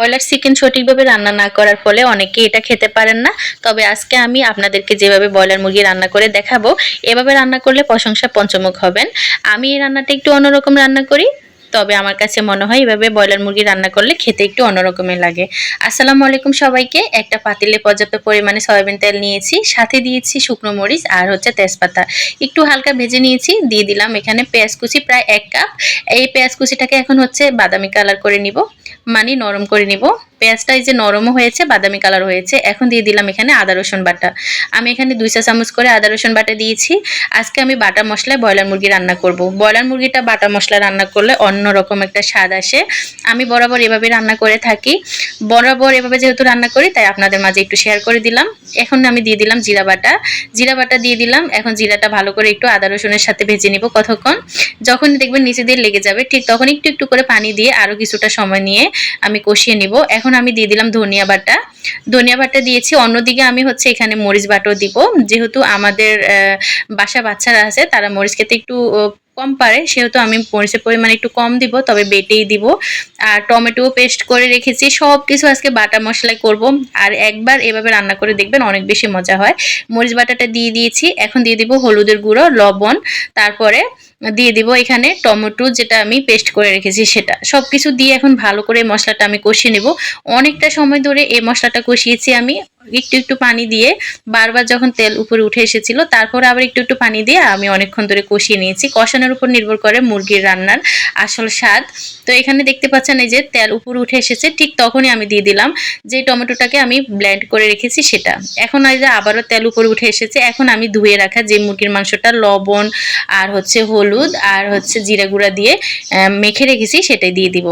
Broiler chicken সঠিকভাবে রান্না না করার ফলে অনেকে এটা খেতে পারেন না। তবে আজকে আমি আপনাদেরকে যেভাবে ব্রয়লার মুরগি রান্না করে দেখাবো, এভাবে রান্না করলে প্রশংসা পঞ্চমুখ হবেন। আমি এই রান্নাটা একটু অন্যরকম রান্না করি, তবে আমার কাছে মনে হয় এভাবে ব্রয়লার মুরগি রান্না করলে খেতে একটু অন্যরকমের লাগে। আসসালামু আলাইকুম সবাইকে, একটা পাতিলে পর্যাপ্ত পরিমাণে সয়াবিন তেল নিয়েছি, সাথে দিয়েছি শুকনো মরিচ আর হচ্ছে তেজপাতা। একটু হালকা ভেজে নিয়েছি, দিয়ে দিলাম এখানে পেঁয়াজ কুচি প্রায় এক কাপ। এই পেঁয়াজ কুচিটাকে এখন হচ্ছে বাদামি কালার করে নিব। মানে নরম করে নিব। পেঁয়াজটা এই যে নরমও হয়েছে, বাদামি কালার হয়েছে। এখন দিয়ে দিলাম এখানে আদা, রসুন বাটা। আমি এখানে দুই চা চামচ করে আদা, রসুন বাটা দিয়েছি। আজকে আমি বাটা মশলায় ব্রয়লার মুরগি রান্না করব। ব্রয়লার মুরগিটা বাটা মশলা রান্না করলে অন্য রকম একটা স্বাদ আসে। আমি বরাবর এভাবে রান্না করে থাকি। বরাবর এভাবে যেহেতু রান্না করি, তাই আপনাদের মাঝে একটু শেয়ার করে দিলাম। এখন আমি দিয়ে দিলাম জিরা বাটা। জিরা বাটা দিয়ে দিলাম। এখন জিরাটা ভালো করে একটু আদা, রসুনের সাথে ভেজে নিব কতক্ষণ। যখনই দেখবেন নিচে দিয়ে লেগে যাবে, ঠিক তখন একটু একটু করে পানি দিয়ে আরও কিছুটা সময় নিয়ে আমি কষিয়ে নিব। এখন আমি দিয়ে দিলাম ধনিয়া বাটা। ধনিয়া বাটা দিয়েছি। অন্যদিকে আমি হচ্ছে এখানে মরিচ বাটাও দিব। যেহেতু আমাদের বাসা বাচ্চারা আছে, তারা মরিচ খেতে একটু কম পারে, সেহেতু আমি মরিচের পরিমাণ একটু কম দিব, তবে বেটেই দিব। আর টমেটো পেস্ট করে রেখেছি সব কিছু আজকে বাটা মশলায় করব। আর একবার এভাবে রান্না করে দেখবেন অনেক বেশি মজা হয়। মরিচ বাটাটা দিয়ে দিয়েছি, এখন দিয়ে দিব হলুদের গুঁড়ো, লবণ, তারপরে দিয়ে দিব এখানে টমেটো যেটা আমি পেস্ট করে রেখেছি সেটা। সব কিছু দিয়ে এখন ভালো করে মশলাটা আমি কষিয়ে নেব। অনেকটা সময় ধরে এই মশলাটা কষিয়েছি আমি। একটু একটু পানি দিয়ে বারবার যখন তেল উপরে উঠে এসেছিল, তারপর আবার একটু একটু পানি দিয়ে আমি অনেকক্ষণ ধরে কষিয়ে নিয়েছি। কষানোর উপর নির্ভর করে মুরগির রান্নার আসল স্বাদ। তো এখানে দেখতে পাচ্ছেন এই যে তেল উপরে উঠে এসেছে, ঠিক তখনই আমি দিয়ে দিলাম যে টমেটোটাকে আমি ব্লেন্ড করে রেখেছি সেটা। এখন এই যে আবারও তেল উপরে উঠে এসেছে, এখন আমি ধুয়ে রাখা যে মুরগির মাংসটা লবণ আর হচ্ছে হলুদ আর হচ্ছে জিরা গুঁড়া দিয়ে মেখে রেখেছি, সেটাই দিয়ে দিব।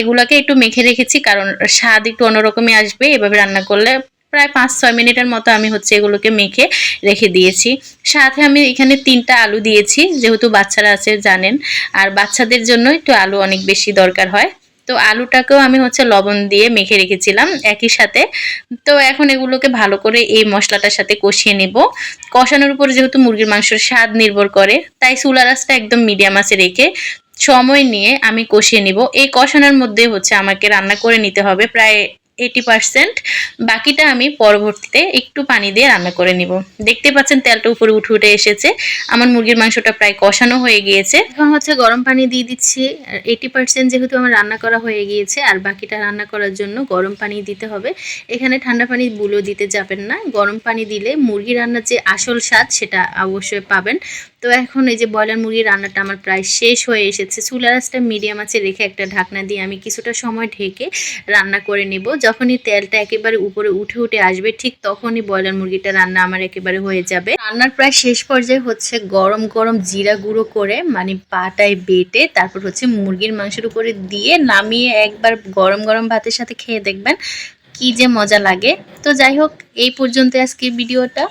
এগুলাকে একটু মেখে রেখেছি, কারণ স্বাদ একটু অন্যরকমই আসবে। এভাবে রান্না করলে প্রায় পাঁচ ছয় মিনিটের মতো আমি হচ্ছে এগুলোকে মেখে রেখে দিয়েছি। সাথে আমি এখানে তিনটা আলু দিয়েছি, যেহেতু বাচ্চারা আছে, জানেন। আর বাচ্চাদের জন্য একটু আলু অনেক বেশি দরকার হয়। তো আলুটাকেও আমি হচ্ছে লবণ দিয়ে মেখে রেখেছিলাম একই সাথে। তো এখন এগুলোকে ভালো করে এই মশলাটার সাথে কষিয়ে নেব। কষানোর উপর যেহেতু মুরগির মাংসের স্বাদ নির্ভর করে, তাই চুলা রাসটা একদম মিডিয়াম আছে রেখে সময় নিয়ে আমি কষিয়ে নিব। এই কষানোর মধ্যে হচ্ছে আমাকে রান্না করে নিতে হবে প্রায় এইটি পার্সেন্ট বাকিটা আমি পরবর্তীতে একটু পানি দিয়ে রান্না করে নিব। দেখতে পাচ্ছেন তেলটা উপরে উঠে উঠে এসেছে। আমার মুরগির মাংসটা প্রায় কষানো হয়ে গিয়েছে। এখন হচ্ছে গরম পানি দিয়ে দিচ্ছি। এইটি পার্সেন্ট যেহেতু আমার রান্না করা হয়ে গিয়েছে, আর বাকিটা রান্না করার জন্য গরম পানি দিতে হবে। এখানে ঠান্ডা পানি বুলো দিতে যাবেন না। গরম পানি দিলে মুরগি রান্নার যে আসল স্বাদ সেটা অবশ্যই পাবেন। তো এখন এই যে ব্রয়লার মুরগির রান্নাটা আমার প্রায় শেষ হয়ে এসেছে। চুলা রাসটা মিডিয়াম আছে রেখে একটা ঢাকনা দিয়ে আমি কিছুটা সময় ঢেকে রান্না করে নেব। যখনই তেলটা একেবারে উপরে উঠে উঠে আসবে, ঠিক তখনই ব্রয়লার মুরগিটা রান্না আমার একেবারে হয়ে যাবে। রান্নার প্রায় শেষ পর্যায়ে হচ্ছে গরম গরম জিরা গুঁড়ো করে মানে পাটায় বেটে তারপর হচ্ছে মুরগির মাংসের উপরে দিয়ে নামিয়ে একবার গরম গরম ভাতের সাথে খেয়ে দেখবেন কি যে মজা লাগে। তো যাই হোক, এই পর্যন্ত আজকের ভিডিওটা।